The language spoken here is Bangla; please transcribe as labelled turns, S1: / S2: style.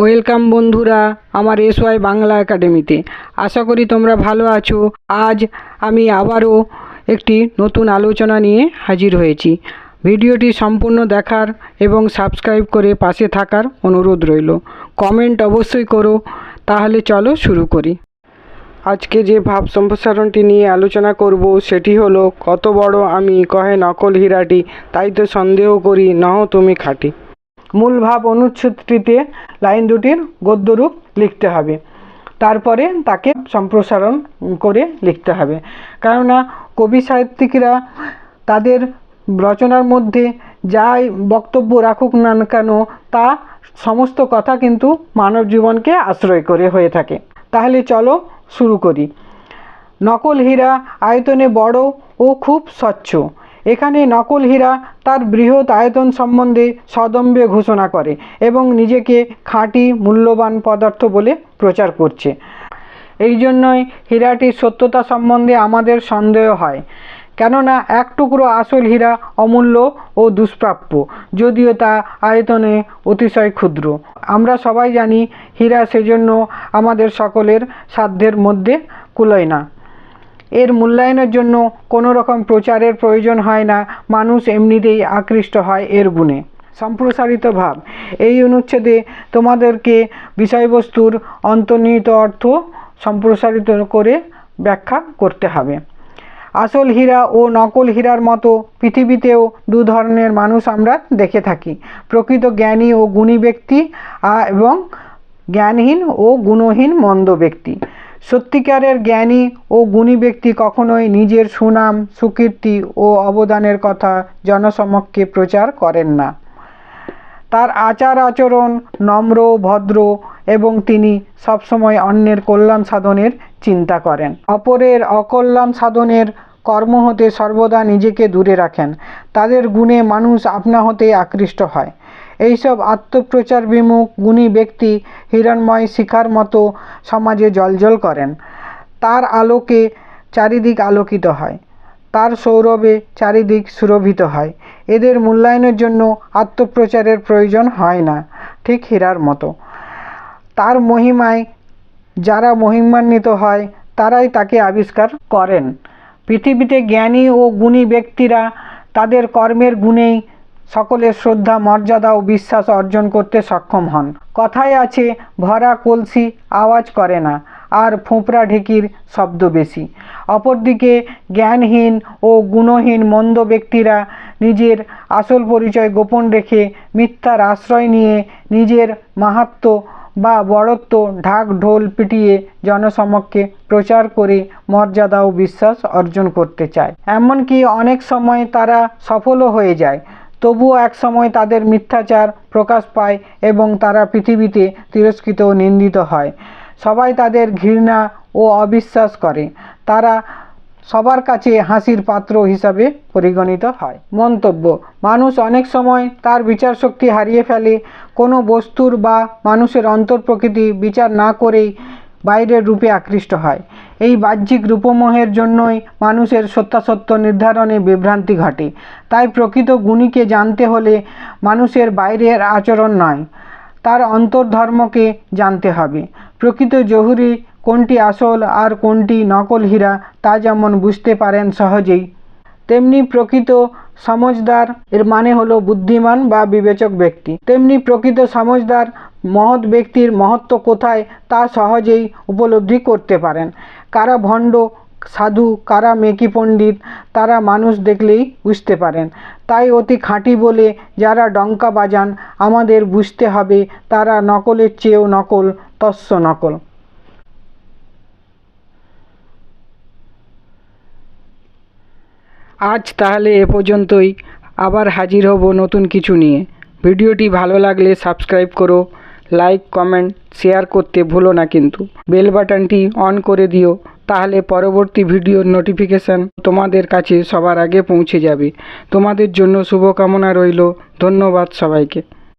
S1: ওয়েলকাম বন্ধুরা আমার এস ওয়াই বাংলা একাডেমিতে। আশা করি তোমরা ভালো আছো। আজ আমি আবারও একটি নতুন আলোচনা নিয়ে হাজির হয়েছি। ভিডিওটি সম্পূর্ণ দেখার এবং সাবস্ক্রাইব করে পাশে থাকার অনুরোধ রইল। কমেন্ট অবশ্যই করো, তাহলে চলো শুরু করি। আজকে যে ভাব সম্প্রসারণটি নিয়ে আলোচনা করব, সেটি হলো, কত বড় আমি কহে নকল হীরাটি, তাই তো সন্দেহ করি নহ তুমি খাঁটি। মূল ভাব অনুচ্ছেদটিতে লাইন দুটির গদ্যরূপ লিখতে হবে। তারপরে তাকে সম্প্রসারণ করে লিখতে হবে। কেননা কবি সাহিত্যিকরা তাদের রচনার মধ্যে যাই বক্তব্য রাখুক না কেন, তা সমস্ত কথা কিন্তু মানব জীবনকে আশ্রয় করে হয়ে থাকে। তাহলে চলো শুরু করি। নকল হীরা আয়তনে বড় ও খুব স্বচ্ছ। এখানে নকল হীরা তার বৃহৎ আয়তন সম্বন্ধে সদম্বে ঘোষণা করে এবং নিজেকে খাঁটি মূল্যবান পদার্থ বলে প্রচার করছে। এই জন্যই হীরাটির সত্যতা সম্বন্ধে আমাদের সন্দেহ হয়, কেননা এক টুকরো আসল হীরা অমূল্য ও দুষ্প্রাপ্য, যদিও তা আয়তনে অতিশয় ক্ষুদ্র। আমরা সবাই জানি হীরা সেজন্য আমাদের সকলের সাধ্যের মধ্যে কুলোয় না। এর মূল্যায়নের জন্য কোনো রকম প্রচারের প্রয়োজন হয় না। মানুষ এমনিতেই আকৃষ্ট হয় এর গুণে। সম্প্রসারিত ভাব। এই অনুচ্ছেদে তোমাদেরকে বিষয়বস্তুর অন্তর্নিহিত অর্থ সম্প্রসারিত করে ব্যাখ্যা করতে হবে। আসল হীরা ও নকল হীরার মতো পৃথিবীতেও দু ধরনের মানুষ আমরা দেখে থাকি। প্রকৃত জ্ঞানী ও গুণী ব্যক্তি এবং জ্ঞানহীন ও গুণহীন মন্দ ব্যক্তি। সত্যিকারের জ্ঞানী ও গুণী ব্যক্তি কখনোই নিজের সুনাম, সুকীর্তি ও অবদানের কথা জনসমক্ষে প্রচার করেন না। তার আচার আচরণ নম্র, ভদ্র এবং তিনি সবসময় অন্যের কল্যাণ সাধনের চিন্তা করেন। অপরের অকল্যাণ সাধনের কর্ম হতে সর্বদা নিজেকে দূরে রাখেন। তাদের গুণে মানুষ আপনা হতে আকৃষ্ট হয়। এইসব আত্মপ্রচার বিমুখ গুণী ব্যক্তি হিরণময় শিখার মতো সমাজে জলজল করেন। তার আলোকে চারিদিক আলোকিত হয়। তার সৌরভে চারিদিক সুরভিত হয়। এদের মূল্যায়নের জন্য আত্মপ্রচারের প্রয়োজন হয় না, ঠিক হীরার মতো। তার মহিমায় যারা মহিমান্বিত হয়, তারাই তাকে আবিষ্কার করেন। পৃথিবীতে জ্ঞানী ও গুণী ব্যক্তিরা তাদের কর্মের গুণেই সকলের শ্রদ্ধা, মর্যাদা ও বিশ্বাস অর্জন করতে সক্ষম হন। কথায় আছে, ভরা কলসি আওয়াজ করে না, আর ফোঁপড়া ঢেকির শব্দ বেশি। অপরদিকে, জ্ঞানহীন ও গুণহীন মন্দ ব্যক্তিরা নিজের আসল পরিচয় গোপন রেখে মিথ্যার আশ্রয় নিয়ে নিজের মাহাত্ম্য বা বড়ত্ব ঢাক ঢোল পিটিয়ে জনসমক্ষে প্রচার করে মর্যাদা ও বিশ্বাস অর্জন করতে চায়। এমনকি অনেক সময় তারা সফলও হয়ে যায়। তবুও এক সময় তাদের মিথ্যাচার প্রকাশ পায় এবং তারা পৃথিবীতে তিরস্কৃত ও নিন্দিত হয়। সবাই তাদের ঘৃণা ও অবিশ্বাস করে। তারা সবার কাছে হাসির পাত্র হিসাবে পরিগণিত হয়। মন্তব্য, মানুষ অনেক সময় তার বিচার শক্তি হারিয়ে ফেলে। কোনো বস্তুর বা মানুষের অন্তর প্রকৃতি বিচার না করেই বাইরের রূপে আকৃষ্ট হয়। এই বাহ্যিক রূপমোহের জন্যই মানুষের সত্যাসত্য নির্ধারণে বিভ্রান্তি ঘটে। তাই প্রকৃত গুণীকে জানতে হলে মানুষের বাইরের আচরণ নয়, তার অন্তর্ধর্মকে জানতে হবে। প্রকৃত জহুরি কোনটি আসল আর কোনটি নকল হীরা তা যেমন বুঝতে পারেন সহজেই, তেমনি প্রকৃত সমজদার এর মানে হলো বুদ্ধিমান বা বিবেচক ব্যক্তি। তেমনি প্রকৃত সমজদার মহৎ ব্যক্তির মহত্ব কোথায় তা সহজেই উপলব্ধি করতে পারেন। কারা ভণ্ড, সাধু, কারা মেকি পণ্ডিত, তারা মানুষ দেখলেই বুঝতে পারেন। তাই অতি খাঁটি বলে যারা ডঙ্কা বাজান, আমাদের বুঝতে হবে তারা নকলের চেয়েও নকল, তস্য নকল। আজ তাহলে এ পর্যন্তই। আবার হাজির হব নতুন কিছু নিয়ে। ভিডিওটি ভালো লাগলে সাবস্ক্রাইব করো। লাইক কমেন্ট শেয়ার করতে ভুলো না কিন্তু। বেল বাটনটি অন করে দিও, তাহলে পরবর্তী ভিডিওর নোটিফিকেশান তোমাদের কাছে সবার আগে পৌঁছে যাবে। তোমাদের জন্য শুভকামনা রইল, ধন্যবাদ সবাইকে।